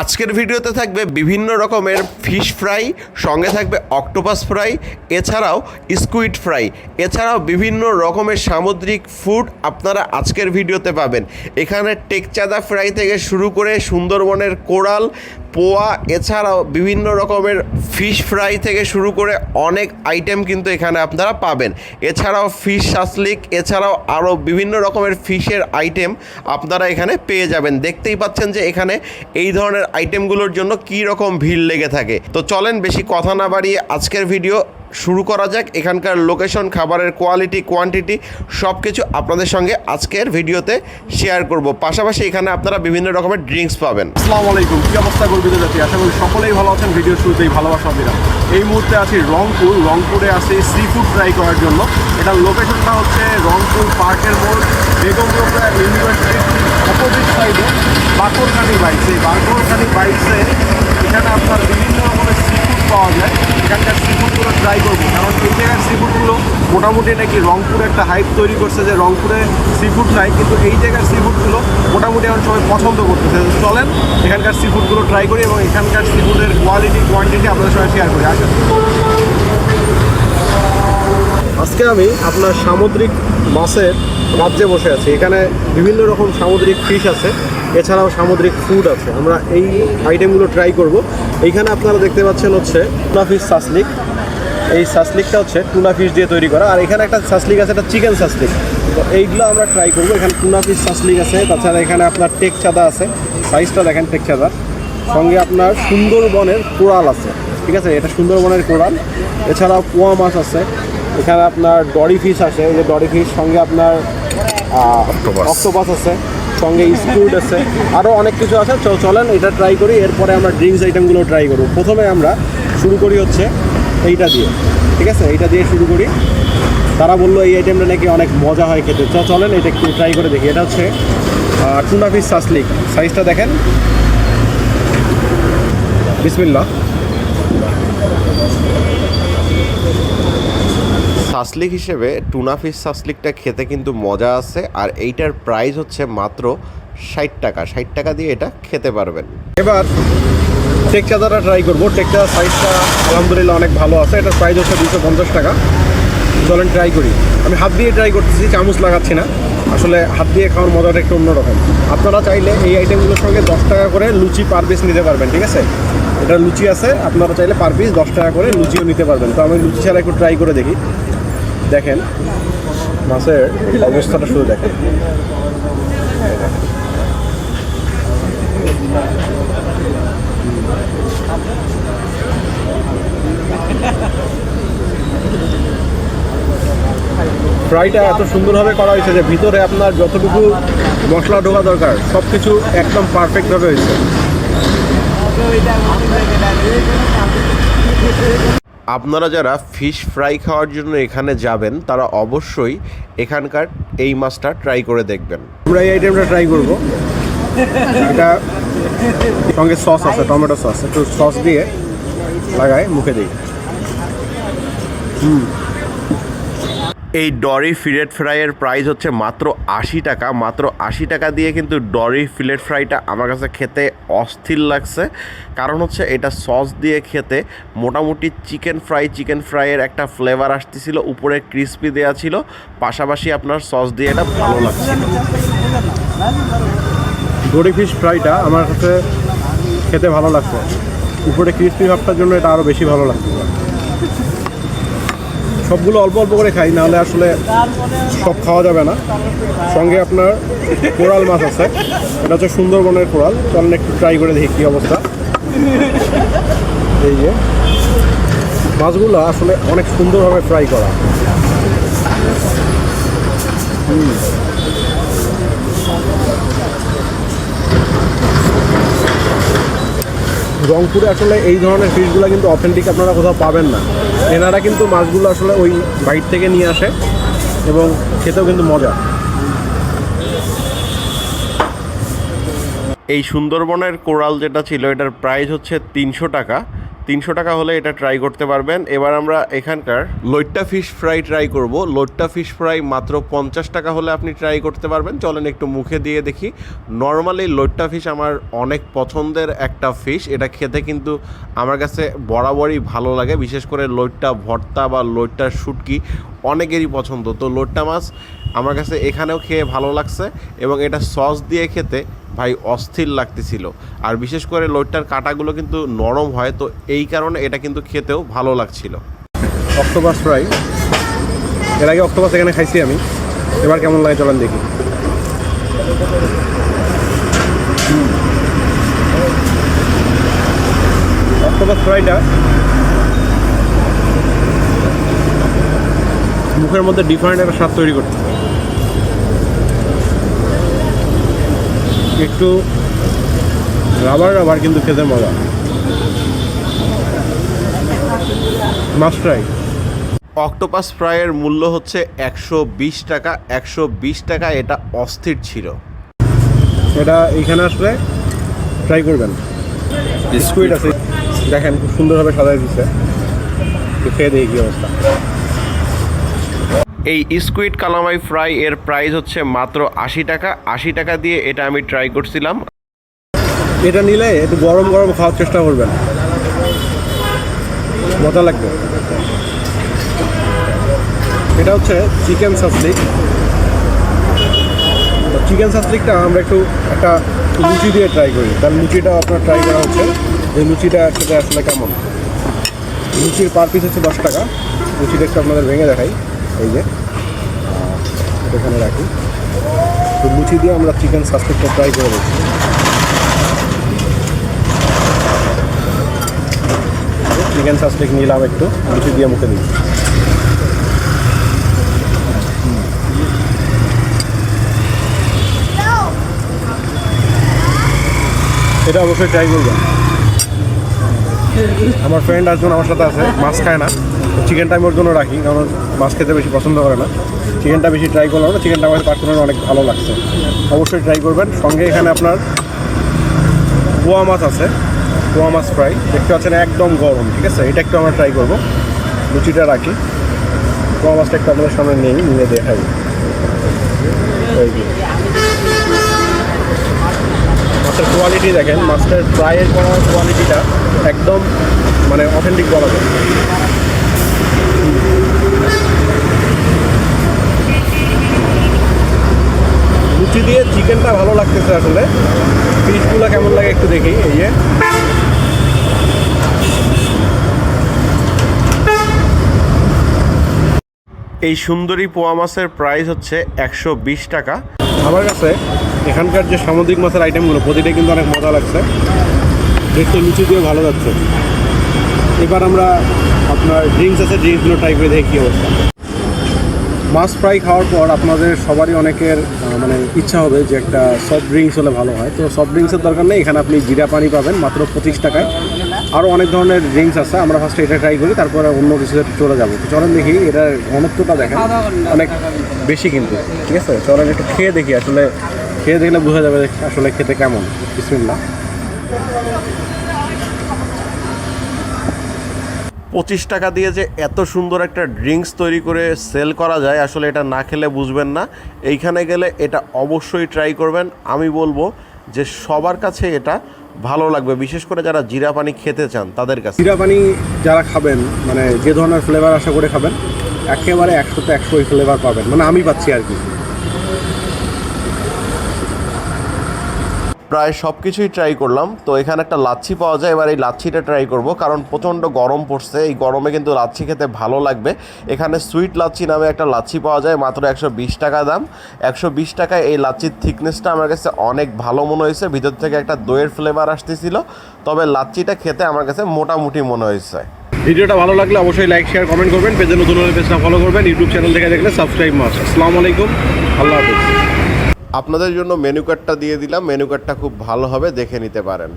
আজকের ভিডিওতে থাকবে বিভিন্ন রকমের ফিশ ফ্রাই সঙ্গে থাকবে অক্টোপাস ফ্রাই এছাড়াও স্কুইড ফ্রাই এছাড়াও বিভিন্ন রকমের সামুদ্রিক ফুড আপনারা আজকের ভিডিওতে পাবেন। এখানে টেকচাঁদা ফ্রাই থেকে শুরু করে সুন্দরবনের কোরাল পোয়া, এছাড়াও বিভিন্ন রকমের ফিশ ফ্রাই থেকে শুরু করে অনেক আইটেম কিন্তু এখানে আপনারা পাবেন। এছাড়াও ফিশ শাসলিক, এছাড়াও আরও বিভিন্ন রকমের ফিশের আইটেম আপনারা এখানে পেয়ে যাবেন। দেখতেই পাচ্ছেন যে এখানে এই ধরনের আইটেমগুলোর জন্য কী রকম ভিড় লেগে থাকে। তো চলেন বেশি কথা না বাড়িয়ে আজকের ভিডিও শুরু করা যাক। এখানকার লোকেশন খাবারের কোয়ালিটি কোয়ান্টিটি সব কিছু আপনাদের সঙ্গে আজকের ভিডিওতে শেয়ার করব। পাশাপাশি এখানে আপনারা বিভিন্ন রকমের ড্রিঙ্কস পাবেন। আসসালামু আলাইকুম। কী অবস্থা গর্বিত জাতি আশা করি সকলেই ভালো আছেন। ভিডিও শুরুতেই ভালোবাসা দিলাম। এই মুহূর্তে আছি রংপুর। রংপুরে আছি সি ফুড ট্রাই করার জন্য। এটার লোকেশনটা হচ্ছে রংপুর পার্কের মোড় বেগম রোকেয়া ইউনিভার্সিটির অপোজিট সাইডে বাকরখানি বাইকস এই বাকরখানি বাইকসে এখানে আপনার বিভিন্ন রকমের সি ফুড পাওয়া যায় এখানকার সি ফুডগুলো ট্রাই করব কারণ এই জায়গার সি ফুডগুলো মোটামুটি নাকি রংপুরে একটা হাইপ তৈরি করছে যে রংপুরে সি ফুড নাই, কিন্তু এই জায়গার সি ফুডগুলো মোটামুটি এখন সবাই পছন্দ করতেছে। চলেন, এখানকার সি ফুডগুলো ট্রাই করি এবং এখানকার সি ফুডের কোয়ালিটি কোয়ান্টিটি আপনাদের সবাই শেয়ার করি। আসেন। আজকে আমি আপনার সামুদ্রিক মাছের রাজ্যে বসে আছি। এখানে বিভিন্ন রকম সামুদ্রিক ফিশ আছে, এছাড়াও সামুদ্রিক ফুড আছে। আমরা এই আইটেমগুলো ট্রাই করব। এইখানে আপনারা দেখতে পাচ্ছেন হচ্ছে ফিশ সাসলিক এই সাসলিকটা হচ্ছে টুনা ফিশ দিয়ে তৈরি করা। আর এখানে একটা সাসলিক আছে একটা চিকেন সাসলিক তো এইগুলো আমরা ট্রাই করব। এখানে টুনা ফিশ সাসলিক আছে তাছাড়া এখানে আপনার টেক চাঁদা আছে। সাইজটা দেখেন টেক চাঁদা সঙ্গে আপনার সুন্দরবনের কোরাল আছে ঠিক আছে? এটা সুন্দরবনের কোরাল। এছাড়াও পোয়া মাছ আছে। এখানে আপনার ডরি ফিশ আছে ওই যে ডরি ফিশ সঙ্গে আপনার. অক্টোপাস আছে সঙ্গে স্কুড আছে। আরও অনেক কিছু আছে। চলেন এটা ট্রাই করি। এরপরে আমরা ড্রিঙ্কস আইটেমগুলো ট্রাই করব। প্রথমে আমরা শুরু করি হচ্ছে এইটা দিয়ে। ঠিক আছে? এইটা দিয়ে শুরু করি। তারা বলল, এই আইটেমটা নাকি অনেক মজা হয় খেতে। তো চলেন, এটা একটু ট্রাই করে দেখি। এটা হচ্ছে টুনা ফিশ সাসলিক সাইজটা দেখেন। বিসমিল্লা সাসলিক হিসেবে টুনা ফিশ সাসলিকটা খেতে কিন্তু মজা আছে। আর এইটার প্রাইস হচ্ছে মাত্র ষাট টাকা ষাট টাকা দিয়ে এটা খেতে পারবেন। এবার টেক চাদাটা ট্রাই করব। টেক চাদার সাইজটা আলহামদুলিল্লাহ অনেক ভালো আছে। এটার প্রাইস হচ্ছে দুশো পঞ্চাশ টাকা। চলেন ট্রাই করি। আমি হাত দিয়ে ট্রাই করতেছি, চামচ লাগাচ্ছি না। আসলে হাত দিয়ে খাওয়ার মজাটা একটু অন্যরকম। আপনারা চাইলে এই আইটেমগুলোর সঙ্গে দশ টাকা করে লুচি পার পিস নিতে পারবেন, ঠিক আছে? এটা লুচি আছে, আপনারা চাইলে পার পিস দশ টাকা করে লুচিও নিতে পারবেন। তো আমি লুচি ছাড়া একটু ট্রাই করে দেখি। দেখেন, মাছের অবস্থাটা শুধু দেখেন। ফ্রাইটা এত সুন্দরভাবে করা হয়েছে যে ভিতরে আপনার যতটুকু মশলা ঢোকা দরকার সব কিছু একদম পারফেক্টভাবে হয়েছে। আপনারা যারা ফিশ ফ্রাই খাওয়ার জন্য এখানে যাবেন তারা অবশ্যই এখানকার এই মাছটা ট্রাই করে দেখবেন। আমরা এই আইটেমটা ট্রাই করব। এটা সঙ্গে সস আছে টমেটো সস একটু সস দিয়ে লাগায় মুখে দিই। এই ডরি ফিলেট ফ্রাইয়ের প্রাইস হচ্ছে মাত্র আশি টাকা। মাত্র আশি টাকা দিয়ে কিন্তু ডরি ফিলেট ফ্রাইটা আমার কাছে খেতে অস্থির লাগছে। কারণ হচ্ছে এটা সস দিয়ে খেতে মোটামুটি চিকেন ফ্রাই, চিকেন ফ্রাইয়ের একটা ফ্লেভার আসতেছিল, উপরে ক্রিস্পি দেওয়া ছিল। পাশাপাশি আপনার সস দিয়ে এটা ভালো লাগছিল দড়ি ফিশ ফ্রাইটা আমার কাছে খেতে ভালো লাগছে। উপরে ক্রিস্পি ভাবটার জন্য এটা আরও বেশি ভালো লাগছে। সবগুলো অল্প অল্প করে খাই, নাহলে আসলে সব খাওয়া যাবে না। সঙ্গে আপনার কোরাল মাছ আছে, এটা হচ্ছে সুন্দরবনের কোরাল। চলেন একটু ট্রাই করে দেখি কী অবস্থা। এই যে, মাছগুলো আসলে অনেক সুন্দরভাবে ফ্রাই করা। হুম। রংপুরে আসলে এই ধরনের ফিশগুলো কিন্তু অথেন্টিক আপনারা কোথাও পাবেন না। এনারা কিন্তু মাছগুলো আসলে ওই বাইট থেকে নিয়ে আসে এবং খেতেও কিন্তু মজা। এই সুন্দরবনের কোরাল যেটা ছিল, এটার প্রাইস হচ্ছে তিনশো টাকা। তিনশো টাকা হলে এটা ট্রাই করতে পারবেন। এবার আমরা এখানকার লোট্টা ফিশ ফ্রাই ট্রাই করব। লোট্টা ফিশ ফ্রাই মাত্র পঞ্চাশ টাকা হলে আপনি ট্রাই করতে পারবেন। চলেন একটু মুখে দিয়ে দেখি। নর্মালি লোট্টা ফিশ আমার অনেক পছন্দের একটা ফিশ এটা খেতে কিন্তু আমার কাছে বরাবরই ভালো লাগে। বিশেষ করে লোট্টা ভর্তা বা লোট্টার শুটকি অনেকেরই পছন্দ। তো লোট্টা মাছ আমার কাছে এখানেও খেয়ে ভালো লাগছে এবং এটা সস দিয়ে খেতে ভাই অস্থির লাগতেছিল। আর বিশেষ করে লোটটার কাটাগুলো কিন্তু নরম হয়, তো এই কারণে এটা কিন্তু খেতেও ভালো লাগছিল। Octopus fry. এর আগে অক্টোপাস এখানে খাইছি আমি। এবার কেমন লাগে চলেন দেখি। অক্টোপাস ফ্রাইটা মুখের মধ্যে ডিফারেন্ট একটা স্বাদ তৈরি করছে একটু রাবার রাবার কিন্তু খেতে মজা। মাস্ট ট্রাই অক্টোপাস ফ্রাইয়ের মূল্য হচ্ছে একশো বিশ টাকা। একশো বিশ টাকা এটা অস্থির ছিল। এটা এখানে আসলে ট্রাই করবেন। স্কুইড আছে। দেখেন খুব সুন্দরভাবে সাজাই দিচ্ছে একটু খেয়ে দেখি কি অবস্থা। এই স্কুইড কালামাই ফ্রাই এর প্রাইস হচ্ছে মাত্র আশি টাকা। আশি টাকা দিয়ে এটা আমি ট্রাই করছিলাম। এটা নিলে একটু গরম গরম খাওয়ার চেষ্টা করবেন। মজা লাগবে। এটা হচ্ছে চিকেন সাসলিক। চিকেন সাসলিকটা আমরা একটু একটা লুচি দিয়ে ট্রাই করি। তার লুচিটা আপনার ট্রাই করা হচ্ছে। এই লুচিটা খেতে আসলে কেমন? লুচির পার পিস হচ্ছে দশ টাকা। লুচিটা একটু আপনাদের ভেঙে দেখাই। এই যে এখানে রাখি। তো লুচি দিয়ে আমরা চিকেন সাসলিকটা ট্রাই করে দেখছি। চিকেন সাসলিক নিলাম একটু, লুচি দিয়ে মুখে দিই। এটা অবশ্যই ট্রাই করবেন। আমার ফ্রেন্ড একজন আমার সাথে আছে, মাছ খায় না। চিকেনটা আমি ওর জন্য রাখি, কারণ মাছ খেতে বেশি পছন্দ করে না। চিকেনটা বেশি ট্রাই করলাম না চিকেনটা আমার পার্সোনালি অনেক ভালো লাগছে। অবশ্যই ট্রাই করবেন। সঙ্গে এখানে আপনার পোয়া মাছ আছে, পোয়া মাছ ফ্রাই দেখতে পাচ্ছেন একদম গরম, ঠিক আছে? এটা একটু আমরা ট্রাই করব। লুচিটা রাখি। পোয়া মাছটা একটু আপনাদের সামনে নেই নিয়ে দেখাই। মাছের কোয়ালিটি দেখেন মাছটার ফ্রাইয়ের কোয়ালিটিটা একদম মানে অথেন্টিক বলা যায়। লুচি দিয়ে চিকেনটা ভালো লাগতেছে আসলে। পিসগুলো কেমন লাগে একটু দেখি এই যে। এই সুন্দরী পোয়া মাছের প্রাইস হচ্ছে একশো বিশ টাকা। আমার কাছে এখানকার যে সামুদ্রিক মাছের আইটেমগুলো প্রতিটাই কিন্তু অনেক মজা লাগছে। দেখতে লুচি দিয়ে ভালো যাচ্ছে এবার আমরা আপনার ড্রিঙ্কস আছে ড্রিঙ্কসগুলো ট্রাই করে দেখি কী অবস্থা। মাছ ফ্রাই খাওয়ার পর আপনাদের সবারই অনেকের মানে ইচ্ছা হবে যে একটা সফট ড্রিঙ্কস হলে ভালো হয়। তো সফট ড্রিঙ্কসের দরকার নেই, এখানে আপনি জিরা পানি পাবেন, মাত্র পঁচিশ টাকায়। আরও অনেক ধরনের ড্রিঙ্কস আছে, আমরা ফার্স্টে এটা ট্রাই করি, তারপরে অন্য কিছুতে চলে যাব। তো চলেন দেখি, এটার ঘনত্বটা দেখেন। অনেক বেশি কিন্তু। ঠিক আছে? চলেন একটু খেয়ে দেখি আসলে, খেয়ে দেখলে বোঝা যাবে আসলে খেতে কেমন। বিসমিল্লাহ। পঁচিশ টাকা দিয়ে যে এত সুন্দর একটা ড্রিঙ্কস তৈরি করে সেল করা যায়, আসলে এটা না খেলে বুঝবেন না। এইখানে গেলে এটা অবশ্যই ট্রাই করবেন। আমি বলব যে সবার কাছে এটা ভালো লাগবে, বিশেষ করে যারা জিরা পানি খেতে চান তাদের কাছে। জিরা পানি যারা খাবেন মানে যে ধরনের ফ্লেভার আশা করে খাবেন, একেবারে একশোতে একশো ফ্লেভার পাবেন। মানে আমি পাচ্ছি আর কি। প্রায় সব কিছুই ট্রাই করলাম। তো এখানে একটা লাচ্ছি পাওয়া যায়, এবার এই লাচ্ছিটা ট্রাই করব। কারণ প্রচণ্ড গরম পড়ছে, এই গরমে কিন্তু লাচ্ছি খেতে ভালো লাগবে। এখানে সুইট লাচ্ছি নামে একটা লাচ্ছি পাওয়া যায়, মাত্র একশো বিশ টাকা দাম। একশো বিশ টাকায় এই লাচ্ছির থিকনেসটা আমার কাছে অনেক ভালো মনে হয়েছে। ভিতর থেকে একটা দইয়ের ফ্লেভার আসতেছিল। তবে লাচ্ছিটা খেতে আমার কাছে মোটামুটি মনে হয়েছে। ভিডিওটা ভালো লাগলে অবশ্যই লাইক শেয়ার কমেন্ট করবেন। পেজে নতুন হলে পেজটা ফলো করবেন। ইউটিউব চ্যানেল থেকে দেখলে সাবস্ক্রাইব মাস আসসালামু আলাইকুম। আল্লাহ হাফিজ। আপনাদের জন্য মেনু কার্ডটা দিয়ে দিলাম। মেনু কার্ডটা খুব ভালো হবে দেখে নিতে পারেন।